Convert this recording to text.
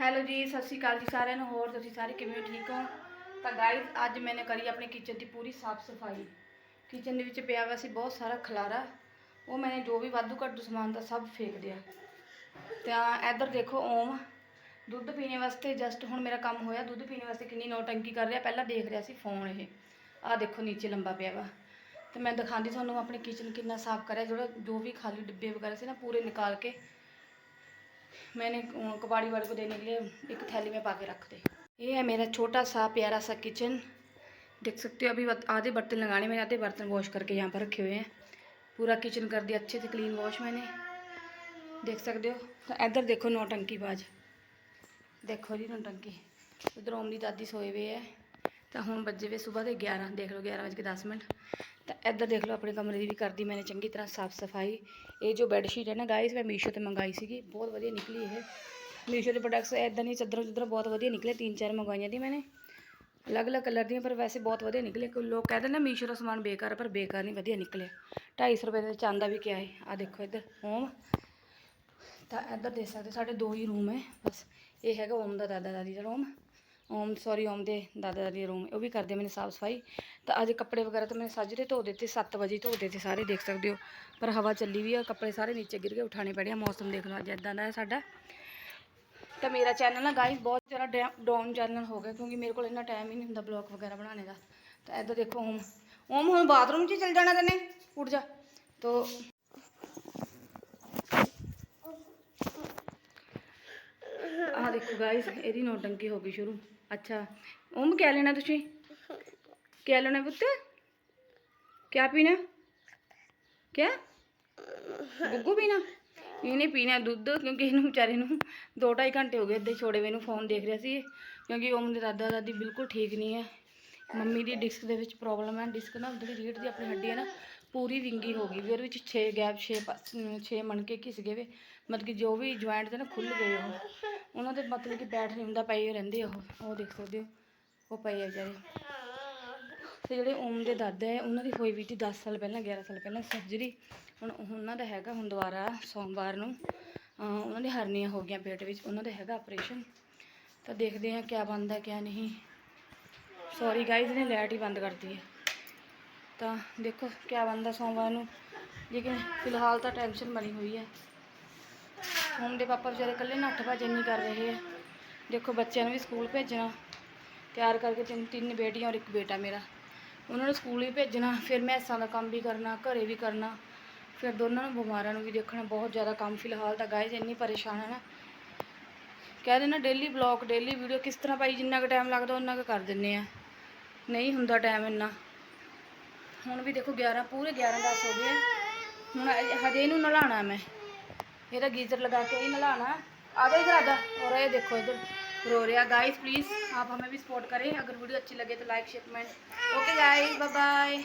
Hello ਜੀ, ਸਤਿ ਸ਼੍ਰੀ ਅਕਾਲ ਜੀ ਸਾਰਿਆਂ ਨੂੰ, ਹੋਰ ਤੁਸੀਂ ਸਾਰੇ ਕਿਵੇਂ ਹੋ? ਠੀਕ ਹੋ? ਤਾਂ ਗਾਇਸ ਅੱਜ ਮੈਨੇ ਕਰੀ ਆਪਣੇ ਕਿਚਨ ਦੀ ਪੂਰੀ ਸਾਫ਼ ਸਫ਼ਾਈ। ਕਿਚਨ ਦੇ ਵਿੱਚ ਪਿਆ ਹੋਇਆ ਸੀ ਬਹੁਤ ਸਾਰਾ ਖਲਾਰਾ। ਉਹ ਮੈਨੇ ਜੋ ਵੀ ਵਾਧੂ ਘੱਟੂ ਸਮਾਨ ਦਾ ਸਭ ਫੇਕ ਦਿਆ। ਤਾਂ ਇਧਰ ਦੇਖੋ, ਓਮ। ਦੁੱਧ ਪੀਣੇ ਵਾਸਤੇ ਜਸਟ ਹੁਣ ਮੇਰਾ ਕੰਮ ਹੋਇਆ। ਦੁੱਧ ਪੀਣੇ ਵਾਸਤੇ ਕਿੰਨੀ ਨੌਟੰਕੀ ਕਰ ਰਿਹਾ। ਪਹਿਲਾਂ ਦੇਖ ਰਿਹਾ ਸੀ ਫੋਨ ਇਹ। ਆਹ ਦੇਖੋ, ਨੀਚੇ ਲੰਬਾ ਪਿਆ ਵਾ। ਤੇ ਮੈਂ ਦਿਖਾਉਂਦੀ ਤੁਹਾਨੂੰ ਆਪਣੇ ਕਿਚਨ ਕਿੰਨਾ ਸਾਫ਼ ਕਰਿਆ। ਜਿਹੜਾ ਜੋ ਵੀ ਖਾਲੀ ਡੱਬੇ ਵਗੈਰਾ ਸੀ ਨਾ, ਪੂਰੇ ਨਿਕਾਲ ਕੇ मैंने कबाड़ी वाले को देने के लिए एक थैली में पा के रख दे। ये है मेरा छोटा सा प्यारा सा किचन। देख सकते हो, अभी आधे बर्तन लगाने मैंने आधे बर्तन वॉश करके यहाँ पर रखे हुए हैं। पूरा किचन कर दिया, अच्छे से क्लीन वॉश मैंने। देख सकते हो तो इधर देखो नौटंकी बाज। देखो जी नौटंकी उधर ओमली दादी सोए हुए है। ਤਾਂ ਹੁਣ ਵੱਜੇ ਵੇ ਸਵੇਰ ਦੇ 11 ਦੇਖ ਲਓ 11 ਵਜੇ ਕੇ 10 ਮਿੰਟ। ਤਾਂ ਇੱਧਰ ਦੇਖ ਲਓ ਆਪਣੇ ਕਮਰੇ ਦੀ ਵੀ ਕਰਦੀ ਮੈंने ਚੰਗੀ ਤਰ੍ਹਾਂ ਸਾਫ਼ ਸਫ਼ਾਈ। ਇਹ ਜੋ ਬੈੱਡ ਸ਼ੀਟ ਹੈ ਨਾ ਗਾਇਸ ਮੈਂ ਮੀਸ਼ੋ ਤੇ ਮੰਗਾਈ ਸੀਗੀ ਬਹੁਤ ਵਧੀਆ ਨਿਕਲੀ ਇਹ। ਮੀਸ਼ੋ ਦੇ ਪ੍ਰੋਡਕਟਸ ਇਦਾਂ ਨਹੀਂ ਚਾਦਰਾਂ ਚੁੱਦਰਾਂ ਬਹੁਤ ਵਧੀਆ ਨਿਕਲੇ ਤਿੰਨ ਚਾਰ ਮੰਗਵਾਈਆਂ ਦੀ ਮੈंने ਅਲੱਗ-ਅਲੱਗ ਕਲਰ ਦੀਆਂ ਪਰ ਵੈਸੇ ਬਹੁਤ ਵਧੀਆ ਨਿਕਲੇ। ਕੋਈ ਲੋਕ ਕਹਿੰਦੇ ਨਾ ਮੀਸ਼ੋ ਦਾ ਸਮਾਨ ਬੇਕਾਰ ਪਰ ਬੇਕਾਰ ਨਹੀਂ ਵਧੀਆ ਨਿਕਲਿਆ। 250 ਰੁਪਏ ਦੇ ਚਾਂਦਾ ਵੀ ਕਿਹਾ ਹੈ। ਆ ਦੇਖੋ ਇੱਧਰ ਹੋਮ ਤਾਂ ਇੱਧਰ ਦੇਖ ਸਕਦੇ ਹੋ, ਸਾਡੇ ਦੋ ਹੀ ਰੂਮ ਹੈ। ਬਸ ਇਹ ਹੈਗਾ ਓਮ ਦਾ ਦਾਦਾ ਦਾਦੀ ਦਾ ਰੂਮ ਓਮ ਸੌਰੀ, ਓਮ ਦੇ ਦਾਦਾ ਦਾਦੀ ਰੂਮ ਉਹ ਵੀ ਕਰਦੇ ਮੈंने ਸਾਫ਼ ਸਫ਼ਾਈ। ਤਾਂ ਅੱਜ ਕੱਪੜੇ ਵਗੈਰਾ ਤਾਂ ਮੈਂ ਸਾਜਰੇ ਧੋ ਦਿੱਤੇ 7 ਵਜੇ ਧੋ ਦਿੱਤੇ, ਸਾਰੇ ਦੇਖ ਸਕਦੇ ਹੋ। ਪਰ ਹਵਾ ਚੱਲੀ ਵੀ ਆ, ਕੱਪੜੇ ਸਾਰੇ ਨੀਚੇ ਗਿਰ ਗਏ ਉਠਾਣੇ ਪੜੇ ਆ, ਮੌਸਮ ਦੇਖ ਲਓ ਅੱਜ ਇਦਾਂ ਦਾ ਹੈ ਸਾਡਾ। ਤਾਂ ਮੇਰਾ ਚੈਨਲ ਨਾ ਗਾਇਸ ਬਹੁਤ ਜ਼ਿਆਦਾ ਡਾਊਨ ਚੈਨਲ ਹੋ ਗਿਆ, ਕਿਉਂਕਿ ਮੇਰੇ ਕੋਲ ਇੰਨਾ ਟਾਈਮ ਹੀ ਨਹੀਂ ਹੁੰਦਾ ਬਲੌਗ ਵਗੈਰਾ ਬਣਾਉਣੇ ਦਾ। ਤਾਂ ਇੱਧਰ ਦੇਖੋ ਓਮ ਓਮ ਹੁਣ ਬਾਥਰੂਮ 'ਚ ਹੀ ਚਲ ਜਾਣਾ ਤੈਨੇ, ਉੱਠ ਜਾ। ਤੋ ਆਹ ਦੇਖੋ ਗਾਇਸ ਇਹਦੀ ਨੋਟੰਕੀ ਹੋ ਗਈ ਸ਼ੁਰੂ। ਅੱਛਾ ਓਮ ਕਿਆ ਲੈਣਾ ਤੁਸੀਂ? ਕਿਆ ਲੈਣਾ ਪੁੱਤ। ਕਿਆ ਪੀਣਾ? ਕਿਆ? ਗੁੱਗੂ ਪੀਣਾ? ਇਹਨੇ ਪੀਣਾ ਦੁੱਧ, ਕਿਉਂਕਿ ਇਹਨੂੰ ਵਿਚਾਰੇ ਨੂੰ 2.5 ਘੰਟੇ ਹੋ ਗਏ ਇੱਦਾਂ ਹੀ ਛੋੜੇ ਵੇ ਫੋਨ ਦੇਖ ਰਿਹਾ ਸੀ ਕਿਉਂਕਿ ਓਮ ਦੇ ਦਾਦਾ ਦਾਦੀ ਬਿਲਕੁਲ ਠੀਕ ਨਹੀਂ ਹੈ। ਮੰਮੀ ਦੀ ਡਿਸਕ ਦੇ ਵਿੱਚ ਪ੍ਰੋਬਲਮ ਹੈ ਡਿਸਕ ਨਾ ਜਿਹੜੀ ਰੀੜ ਦੀ ਆਪਣੀ ਹੱਡੀ ਹੈ ਨਾ ਪੂਰੀ ਵਿੰਗੀ ਹੋ ਗਈ ਵੀ ਉਹਦੇ ਵਿੱਚ 6 ਗੈਪ 6 6 ਮਣਕੇ ਘਿਸ ਗਏ ਵੇ। ਮਤਲਬ ਕਿ ਜੋ ਵੀ ਜੁਆਇੰਟ ਦੇ ਨਾ ਖੁੱਲ ਗਏ ਉਹ। ਉਹਨਾਂ ਦੇ ਮਤਲਬ ਕਿ ਬੈਠ ਨਹੀਂ ਹੁੰਦਾ, ਪਏ ਰਹਿੰਦੇ ਉਹ। ਉਹ ਦੇਖ ਸਕਦੇ ਹੋ, ਉਹ ਪਏ ਆ ਵਿਚਾਰੇ। ਤੇ ਜਿਹੜੇ ਓਮ ਦੇ ਦਾਦਾ ਹੈ, ਉਹਨਾਂ ਦੀ ਹੋਈ ਵੀ ਸੀ 10 ਸਾਲ ਪਹਿਲਾਂ 11 ਸਾਲ ਪਹਿਲਾਂ ਸਰਜਰੀ ਹੁਣ ਉਹਨਾਂ ਦਾ ਹੈਗਾ ਹੁਣ ਦੁਬਾਰਾ, ਸੋਮਵਾਰ ਨੂੰ। ਉਹਨਾਂ ਦੀ ਹਰਨੀਆਂ ਹੋ ਗਈਆਂ ਪੇਟ ਵਿੱਚ, ਉਹਨਾਂ ਦਾ ਹੈਗਾ ਆਪਰੇਸ਼ਨ ਤਾਂ ਦੇਖਦੇ ਹਾਂ ਕਿਆ ਬਣਦਾ, ਕਿਆ ਨਹੀਂ। ਸੌਰੀ ਗਾਈਜ਼ ਨੇ ਲਾਈਟ ਹੀ ਬੰਦ ਕਰਤੀ ਹੈ। ਤਾਂ ਦੇਖੋ ਕਿਆ ਬਣਦਾ ਸੋਮਵਾਰ ਨੂੰ। ਲੇਕਿਨ ਫਿਲਹਾਲ ਤਾਂ ਟੈਨਸ਼ਨ ਬਣੀ ਹੋਈ ਹੈ। ਹੁਣ ਦੇ ਪਾਪਾ ਵਿਚਾਰੇ ਇਕੱਲੇ ਨੱਠ ਭੱਜ ਨਹੀਂ ਕਰ ਰਹੇ ਹੈ। ਦੇਖੋ ਬੱਚਿਆਂ ਨੂੰ ਵੀ ਸਕੂਲ ਭੇਜਣਾ। ਤਿਆਰ ਕਰਕੇ ਤਿੰਨ ਤਿੰਨ ਬੇਟੀਆਂ ਔਰ ਇੱਕ ਬੇਟਾ ਮੇਰਾ। ਉਹਨਾਂ ਨੂੰ ਸਕੂਲ ਵੀ ਭੇਜਣਾ, ਫਿਰ ਮੈਂ ਮੈਸਾਂ ਦਾ ਕੰਮ ਵੀ ਕਰਨਾ, ਘਰੇ ਵੀ ਕਰਨਾ। ਫਿਰ ਦੋਨਾਂ ਨੂੰ ਬਿਮਾਰਾਂ ਨੂੰ ਵੀ ਦੇਖਣਾ, ਬਹੁਤ ਜ਼ਿਆਦਾ ਕੰਮ ਫਿਲਹਾਲ ਤਾਂ ਗਾਇਜ਼ ਇੰਨੀ ਪਰੇਸ਼ਾਨ ਹੈ ਨਾ। ਕਹਿ ਦੇਣਾ ਡੇਲੀ ਬਲੌਗ ਡੇਲੀ ਵੀਡੀਓ ਕਿਸ ਤਰ੍ਹਾਂ ਭਾਈ ਜਿੰਨਾ ਕੁ ਟਾਈਮ ਲੱਗਦਾ ਉਹਨਾਂ ਕੁ ਕਰ ਦਿੰਨੇ ਆ। ਨਹੀਂ ਹੁੰਦਾ ਟਾਈਮ ਇੰਨਾ। ਹੁਣ ਵੀ ਦੇਖੋ 11 ਪੂਰੇ 11 10 ਹੋ ਗਏ ਆ। ਹੁਣ ਅਜੇ- ਹਜੇ ਇਹਨੂੰ ਨਲਾਣਾ ਮੈਂ ਇਹਦਾ ਗੀਜ਼ਰ लगा के ही नलाना आ जाओ इधर आजा और ये देखो इधर रो रहा गाइस प्लीज़ आप हमें भी सपोर्ट करें अगर वीडियो अच्छी लगे तो like share comment okay guys bye bye